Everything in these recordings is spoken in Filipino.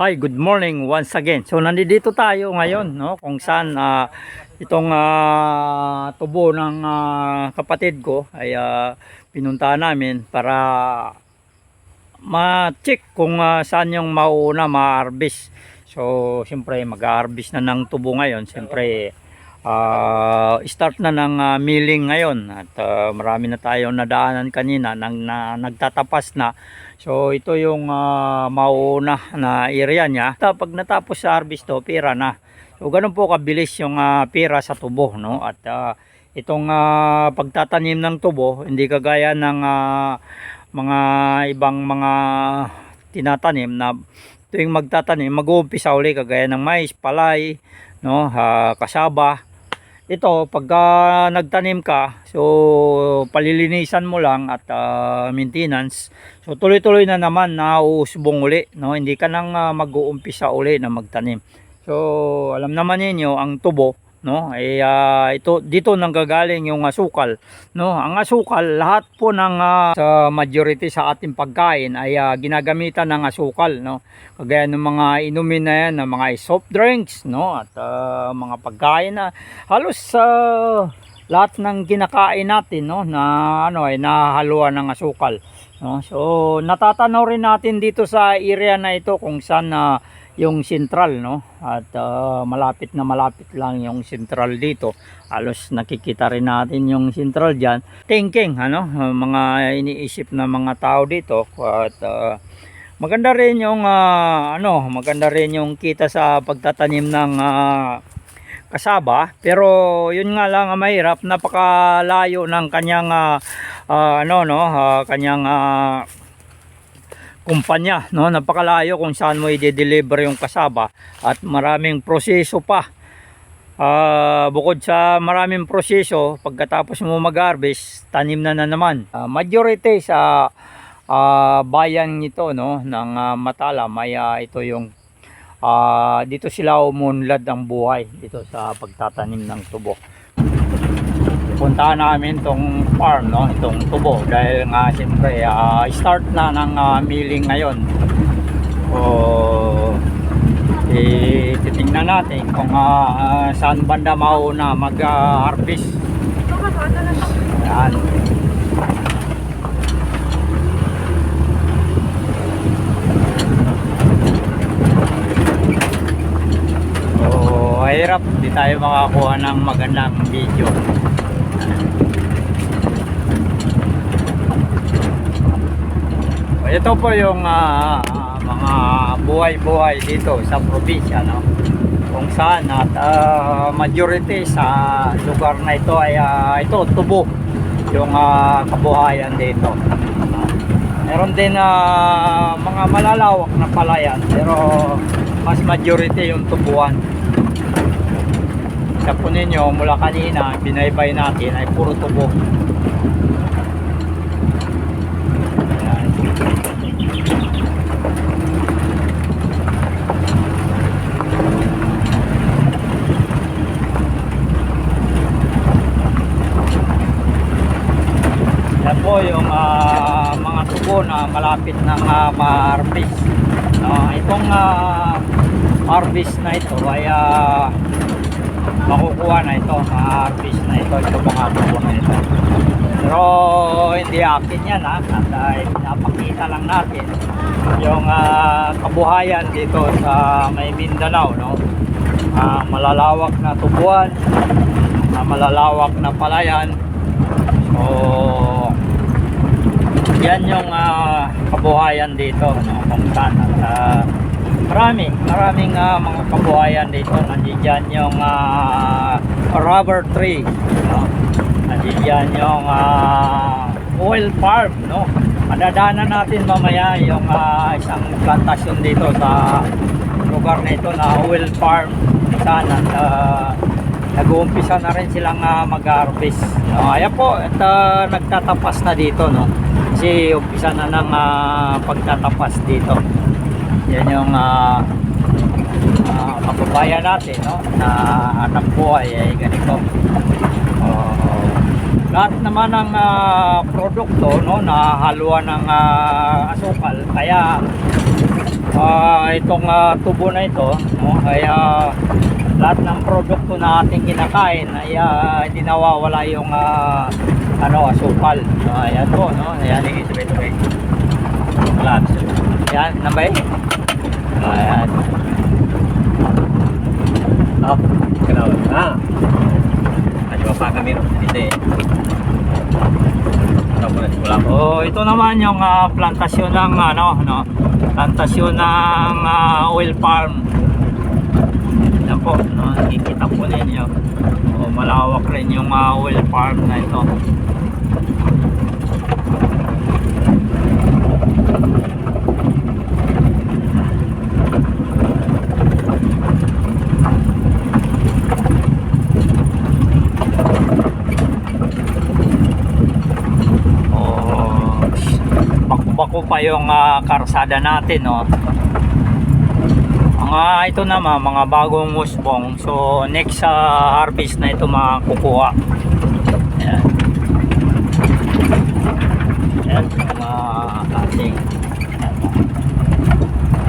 Hi, good morning once again. So nandito tayo ngayon, no, kung saan ah, itong ah, tubo ng ah, kapatid ko ay ah, pinuntahan namin para ma-check kung ah, saan yung mauna ma-harvest. So, siyempre mag-harvest na ng tubo ngayon. Siyempre, ah, start na ng ah, milling ngayon at ah, marami na tayong nadaanan kanina nang na, nagtatapas na So ito yung ah, mauna na area niya. Pag natapos sa harvest to, pira na. So ganun po kabilis yung ah, pira sa tubo, no? At ah, itong ah, pagtatanim ng tubo, hindi kagaya ng ah, mga ibang mga tinatanim na tuwing magtatanim, mag-uumpisa uli kagaya ng mais, palay, no, ah, kasaba. Ito, pagka nagtanim ka, so palilinisan mo lang at ah, maintenance, So tuloy-tuloy na naman na uusbong uli, no? Hindi ka nang ah, mag-uumpisa uli na magtanim. So alam naman ninyo ang tubo, no? Ay ah, ito dito nanggagaling yung asukal, no? Ang asukal lahat po ng ah, sa majority sa ating pagkain ay ah, ginagamitan ng asukal, no? Kagaya ng mga inumin na yan, ng mga soft drinks, no? At ah, mga pagkain na halos sa lahat ng kinakain natin, no? Na ano ay nahaluan ng asukal. No? So, natatanaw rin natin dito sa area na ito kung saan na yung central, no? At ah, malapit na malapit lang yung central dito. Halos nakikita rin natin yung central diyan. Thinking, ano? mga iniisip na mga tao dito at ah, maganda rin yung ah, ano, maganda rin yung kita sa pagtatanim ng ah, kasaba pero yun nga lang ang mahirap napakalayo ng kanyang ah, ah, ano no ah, kanyang ah, kumpanya no? Napakalayo kung saan mo i-deliver yung kasaba at maraming proseso pa. Ah, bukod sa maraming proseso pagkatapos mo mag-harvest tanim na na naman. Ah, majority sa ah, bayan nito no? Ng ah, Matala may ah, ito yung ah, dito sila umunlad ang buhay dito sa pagtatanim ng tubo puntahan namin tong farm no? Itong tubo. Dahil nga siyempre ah, start na ng ah, milling ngayon. O eh, titingnan natin kung ah, saan banda mauna mag ah, harvest yan. So, hirap. Di tayo makakuha ng magandang video. Ito po yung ah, mga buhay-buhay dito sa probinsya, no? Kung saan at ah, majority sa lugar na ito ay ah, ito, tubo yung ah, kabuhayan dito. Meron din na mga malalawak na palayan pero mas majority yung tubuan. Sa po ninyo, mula kanina, binaybay natin ay puro tubo. Po yung ah, mga tubo na malapit ng uh, ma-harvest. Ah, itong ah, harvest na ito ay ah, makukuha na ito, ma-harvest na ito, itong mga tubo na ito. Pero hindi akin yan ha, at uh, pinapakita lang natin yung ah, kabuhayan dito sa may Mindanao, no? Ah, malalawak na tubuan, ah, malalawak na palayan, So, yan yung ah, kabuhayan dito, no, kung saan. Ah, marami, maraming ah, mga kabuhayan dito. Nandiyan yung ah, rubber tree, no. Nandiyan yung ah, oil farm, no. Madadaanan natin mamaya yung ah, isang plantasyon dito sa lugar na ito na oil farm saan at ah, nag-uumpisa na rin silang ah, mag-harvest. Uh, ayan po, at ah, nagtatapas na dito, no? Kasi umpisa na ng ah, pagtatapas dito. Yan yung uh, kababayan natin, no? Na anak buhay ay ganito. Oh, lahat naman ng ah, produkto, no? Na haluan ng ah, asukal. Kaya ah, itong ah, tubo na ito, no, ay ah, lahat ng produkto na ating kinakain ay ah, hindi nawawala yung ah, ano, asukal. So, ayan po, no? Ayan, sige, sabay, sabay. Lahat. Ayan, nabay. Ayan. Oh, kenapa? Ah. Ada apa kami hindi. Wala po. Oh, ito naman yung ah, plantasyon ng ano, no. Plantasyon ng ah, oil palm. Yan po, no, nakikita po ninyo. Oh, malawak rin yung ah, oil palm na ito. Oh, bako-bako pa yung ah, karsada natin, no. Mga ito naman, mga bagong musbong. So, next sa harvest na ito makukuha. Ayan. Ayan, mga ating.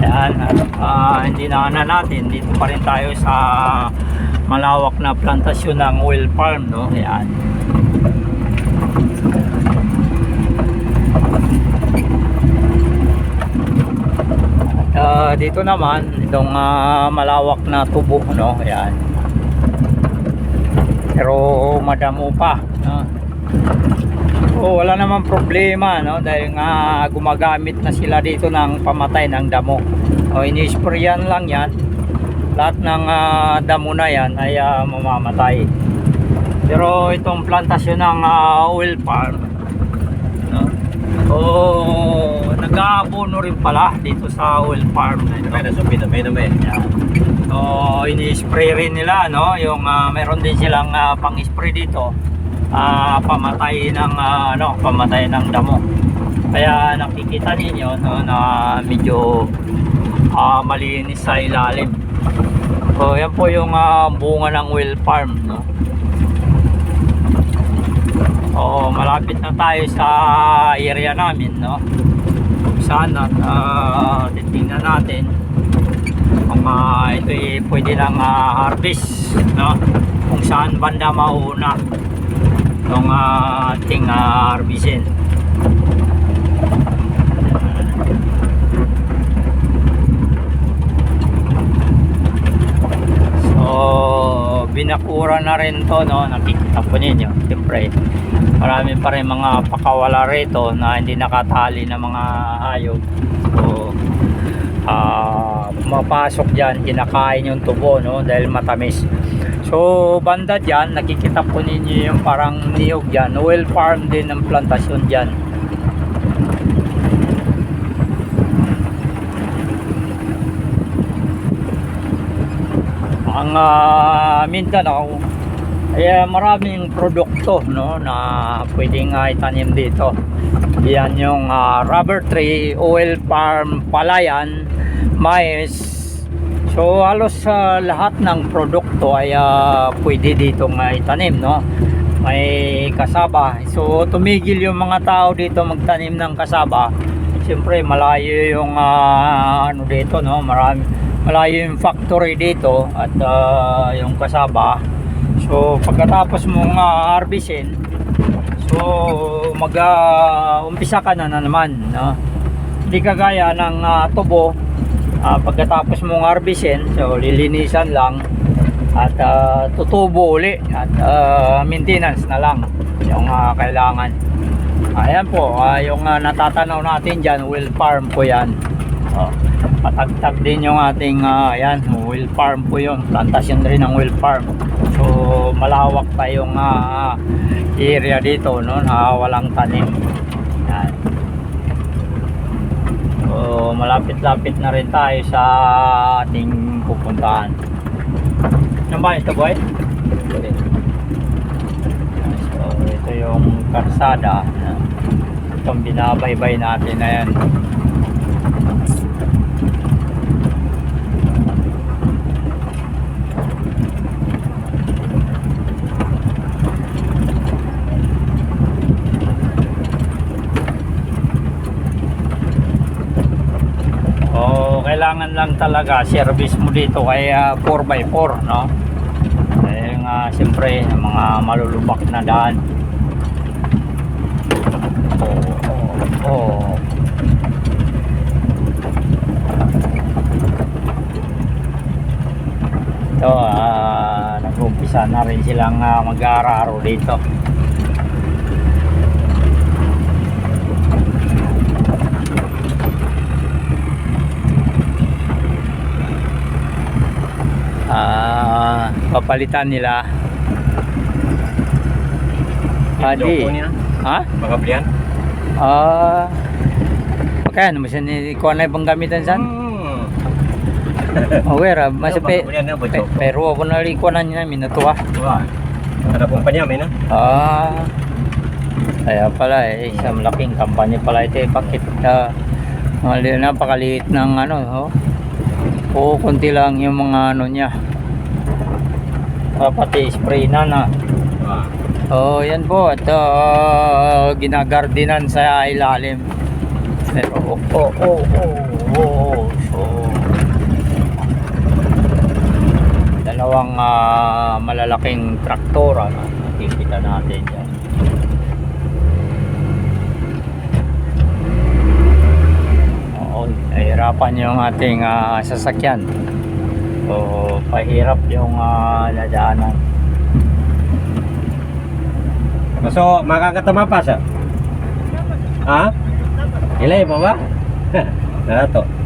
Ayan, ah, hindi na na natin. Dito pa rin tayo sa malawak na plantasyon ng oil palm, no. Ayan. Ah, dito naman itong ah, malawak na tubo no? Ayan. Pero madamo pa no? so wala naman problema no? Dahil nga gumagamit na sila dito ng pamatay ng damo. O inisprayan lang yan. Lahat ng ah, damo na yan ay ah, mamamatay. Pero itong plantasyon ng ah, oil palm? Oh, nag-aabono rin pala dito sa oil farm na ito. Nasupi na may na may. Yan. So, ini-spray rin nila, no? Yung ah, meron din silang ah, pang-spray dito. ah pamatay ng ah, ano, pamatay ng damo. Kaya nakikita ninyo no, na medyo ah, malinis sa ilalim. So, yan po yung ah, bunga ng oil farm, no? Oo, malapit na tayo sa area namin, no? Kung saan at uh, titingnan natin kung uh, ito ay pwede lang ah, harvest, no? Kung saan banda mauna ng uh, ating uh, harvestin. So, binakura na rin to, no? Nakikita po ninyo, siyempre. Marami pa rin mga pakawala rito na hindi nakatali ng mga hayop. So, ah pumapasok dyan, kinakain yung tubo, no? Dahil matamis. So, banda dyan, nakikita po ninyo yung parang niyog dyan. Oil farm din ng plantasyon dyan. Ang ah, Mindanao ay ah, maraming produkto no na pwedeng uh, itanim dito. Yan yung ah, rubber tree, oil palm, palayan, mais. So halos sa lahat ng produkto ay ah, pwede dito nga itanim no. May kasaba. So tumigil yung mga tao dito magtanim ng kasaba. Siyempre malayo yung ah, ano dito no, marami malayo yung factory dito at ah, yung kasaba. So pagkatapos mong uh, harvestin so mag ah, umpisa ka na, na naman no? hindi kagaya ng ah, tubo ah, pagkatapos mong harvestin so lilinisan lang at ah, tutubo uli at ah, maintenance na lang yung ah, kailangan. Ayan po ah, yung ah, natatanaw natin dyan will farm po yan oh patagtag din yung ating uh, ayan, oil farm po yun. Plantasyon rin ng oil farm. So malawak pa yung uh, area dito no, na walang tanim. Yan so malapit-lapit na rin tayo sa ating pupuntahan. Ano ba ito boy? so ito yung karsada. Itong binabaybay natin na yan Oh, kailangan lang talaga service mo dito ay ah, 4x4 no? Dahil nga siyempre mga malulubak na daan. Oo oo oo. Ito ah nag-umpisa na rin silang ah, mag-aararo dito ah papalitan nila Adi. Ha? Magablian. ah kaya naman siya ni kuha na ibang gamitan san Hmm. wera masa pe, Magablian na pe pero ako na rin kuha na niya minatuwa Wah. Ada kumpanya may na. Ah, kaya pala eh, isang malaking kampanya pala ito eh. Bakit uh, napakaliit ng ano, oh. Oo, konti lang yung mga ano niya. Ah, pati spray na na. Wah. Oh, yan po. At uh, ginagardinan sa ilalim. Oh, oh, oh, oh, oh. So, dalawang ah, malalaking traktor ano, nakikita natin yan. Oo, nahihirapan yung ating ah, sasakyan. So, pahirap yung uh, ladaanan. So, makakatama pa siya? Ha? Ilay pa ba? Narato.